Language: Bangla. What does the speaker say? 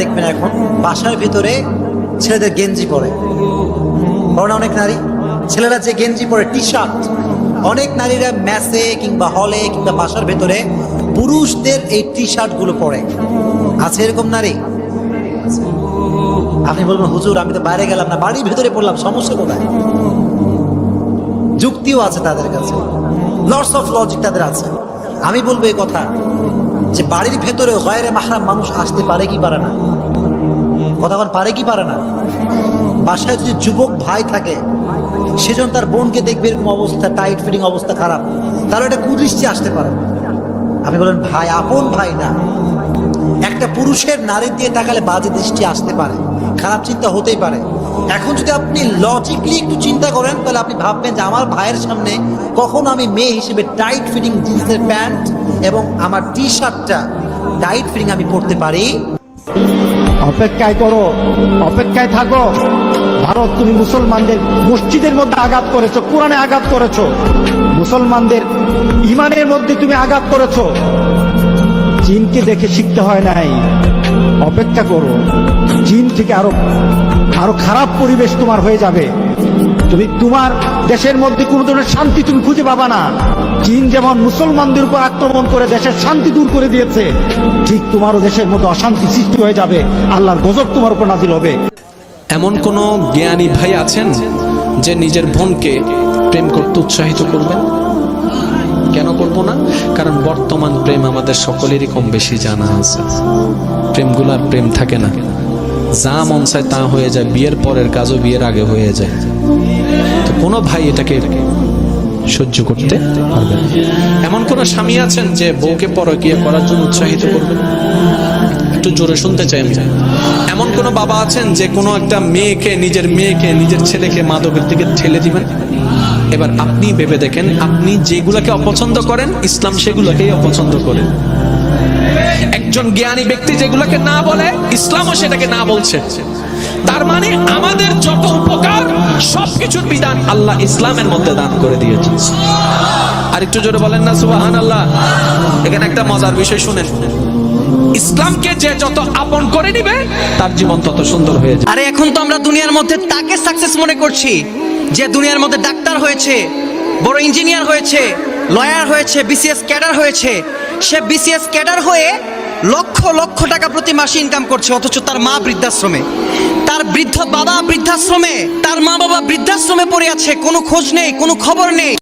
দেখবেন এখন বাসার ভিতরে ছেলেদের গেঞ্জি পরে। পরে অনেক নারী? ছেলেরা যে গেঞ্জি পরে টি শার্ট অনেক নারীরা ম্যাসে কিংবা হলে কিংবা বাসার ভেতরে পুরুষদের এই টি শার্টগুলো পরে। আছে এরকম নারী? আপনি বলবেন, হুজুর, আমি তো বাইরে গেলাম না, বাড়ির ভেতরে পড়লাম, সমস্যা কোথায়? যুক্তিও আছে তাদের কাছে। লটস অফ লজিক তাদের আছে। আমি বলব এই কথা যে বাড়ির ভেতরে গয়ের মাহরাম মানুষ আসতে পারে কি পারে না? বল পারে কি পারে না? বাসায় যদি যুবক ভাই থাকে, সেজন্য তার বোনকে দেখবে এরকম অবস্থা টাইট ফিটিং অবস্থা খারাপ। তাহলে এটা কুদৃষ্টি আসতে পারে। আমি বলেন ভাই, আপন ভাই না। একটা পুরুষের নারীর দিয়ে তাকালে বাজে দৃষ্টি আসতে পারে। খারাপ চিন্তা হতেই পারে। এখন যদি আপনি লজিকলি একটু চিন্তা করেন, তাহলে আপনি ভাববেন যে আমার ভাইয়ের সামনে কখন আমি মেয়ে হিসেবে টাইট ফিটিং জিন্সের প্যান্ট এবং আমার টি শার্টটা টাইট ফিটিং আমি পরতে পারি। অপেক্ষায় করো, অপেক্ষায় থাকো। ভারত, তুমি মুসলমানদের মসজিদের মধ্যে আঘাত করেছ, কোরআনে আঘাত করেছ। মুসলমানদের ইমানের মধ্যে তুমি আঘাত করেছ। চীনকে দেখে শিখতে হয় নাই। অপেক্ষা করো। চীন থেকে আরও আরও খারাপ পরিবেশ তোমার হয়ে যাবে। তুমি তোমার দেশের মধ্যে কোনো ধরনের শান্তি তুমি খুঁজে পাবা না, চীন যেমন মুসলমানদের উপর আক্রমণ করে দেশের শান্তি দূর করে দিয়েছে, ঠিক তোমারও দেশের মধ্যে অশান্তি সৃষ্টি হয়ে যাবে। আল্লাহর গজব তোমার উপর নাজিল হবে। এমন কোনো জ্ঞানী ভাই আছেন যে নিজের বোনকে প্রেম করতে উৎসাহিত করবেন? কেন করব না? কারণ বর্তমান প্রেম আমাদের সকলেরই কম বেশি জানা আছে। প্রেমগুলো আর প্রেম থাকে না। যা মন চায় তা হয়ে যায়। বিয়ের পরের কাজও বিয়ের আগে হয়ে যায়। তো কোনো ভাই এটাকে সহ্য করতে পারবে এমন কোন স্বামী আছেন যে বউকে পরকিয়া করার জন্য উৎসাহিত করবেন একটু জোরে শুনতে চাই আমি। এমন কোন বাবা আছেন যে কোনো একটা মেয়েকে, নিজের মেয়েকে, নিজের ছেলেকে মাদকের দিকে ঠেলে দিবেন? এবার আপনি ভেবে দেখেন, আপনি যেগুলাকে অপছন্দ করেন, ইসলাম সেগুলোকেই অপছন্দ করে। একজন জ্ঞানী ব্যক্তি যেগুলোকে না বলে, ইসলামও সেটাকে না বলছে। তার মানে আমাদের যত উপকার, সবকিছুর বিধান আল্লাহ ইসলামের মধ্যে দান করে দিয়েছে আর একটু জোরে বলেন না সুবাহান আল্লাহ এখানে একটা মজার বিষয় শুনে শুনেন। ইসলামকে যে যত আপন করে নিবে, তার জীবন তত সুন্দর হয়ে যাবে। আরে এখন তো আমরা দুনিয়ার মধ্যে তাকে সাকসেস মনে করছি, যে দুনিয়ার মধ্যে ডাক্তার হয়েছে, বড় ইঞ্জিনিয়ার হয়েছে লয়ার হয়েছে বিসিএস ক্যাডার হয়েছে। সে বিসিএস ক্যাডার হয়ে লক্ষ লক্ষ টাকা প্রতি মাসে ইনকাম করছে, অথচ তার মা বৃদ্ধাশ্রমে। তার বৃদ্ধ বাবা বৃদ্ধাশ্রমে, তার মা বাবা বৃদ্ধাশ্রমে পড়ে আছে, কোনো খোঁজ নেই, কোনো খবর নেই।